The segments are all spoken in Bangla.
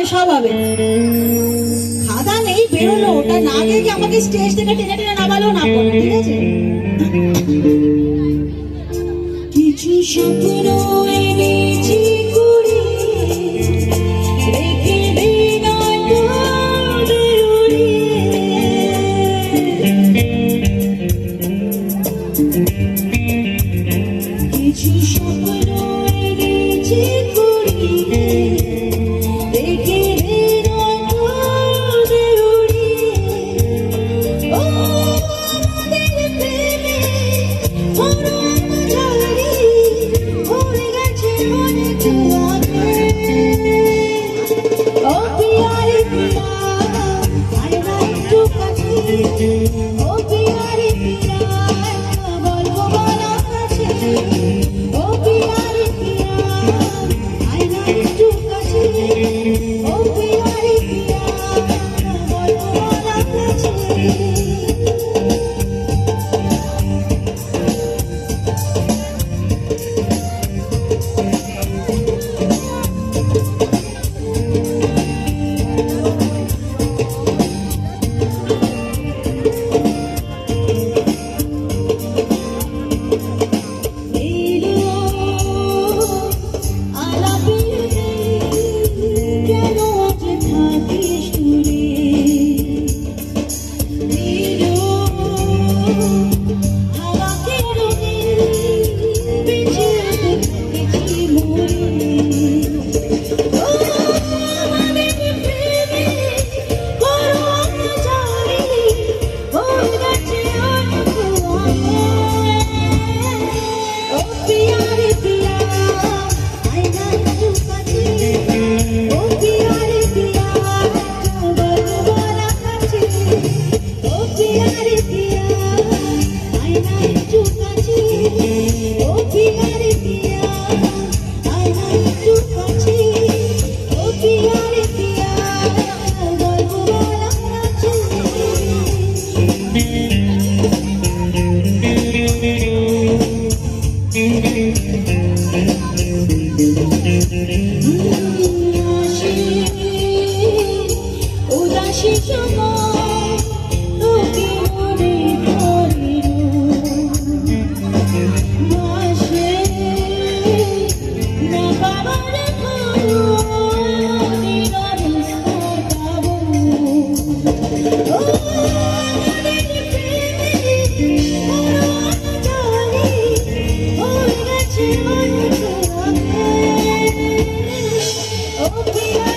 হ্যাঁ, হবে হবে খাদা নেই, বেরোলো, ওটা না গিয়ে কি আমাকে স্টেজ থেকে টেনে টেনে নামালো না কোনো ঠিক আছে? কিছু স্বপ্ন you.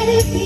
Yeah.